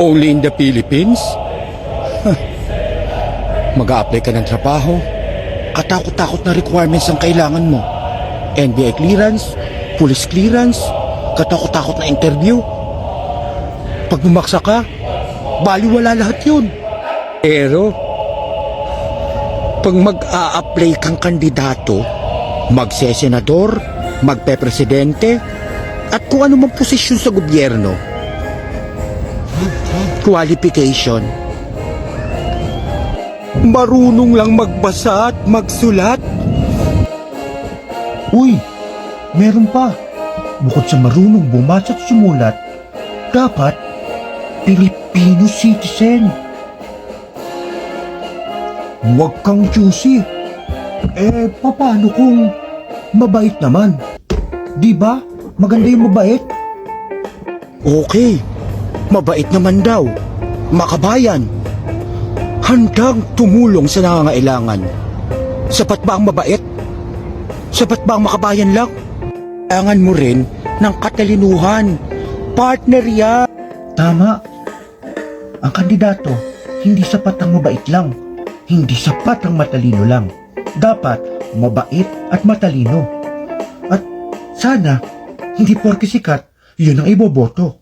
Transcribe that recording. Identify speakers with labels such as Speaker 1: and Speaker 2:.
Speaker 1: Only in the Philippines? Huh. Mag-a-apply ka ng trabaho. Katakot-takot na requirements ang kailangan mo. NBI clearance, police clearance, katakot-takot na interview. Pag bumaksa ka, baliwala lahat yun. Pero, pag mag-a-apply kang kandidato, magsesenador, magpe-presidente, at kung ano mang posisyon sa gobyerno, qualification. Marunong lang magbasa at magsulat.
Speaker 2: Uy, meron pa. Bukod sa marunong bumasa at sumulat, dapat Filipino citizen. Huwag kang choosy. Eh, paano kung mabait naman? Di ba? Maganda yung mabait.
Speaker 1: Okay, mabait naman daw. Makabayan. Handang tumulong sa nangangailangan. Sapat ba ang mabait? Sapat ba ang makabayan lang? Kailangan mo rin ng katalinuhan. Partner yan.
Speaker 2: Tama. Ang kandidato, hindi sapat ang mabait lang. Hindi sapat ang matalino lang. Dapat mabait at matalino. At sana, hindi porke sikat, yun ang iboboto.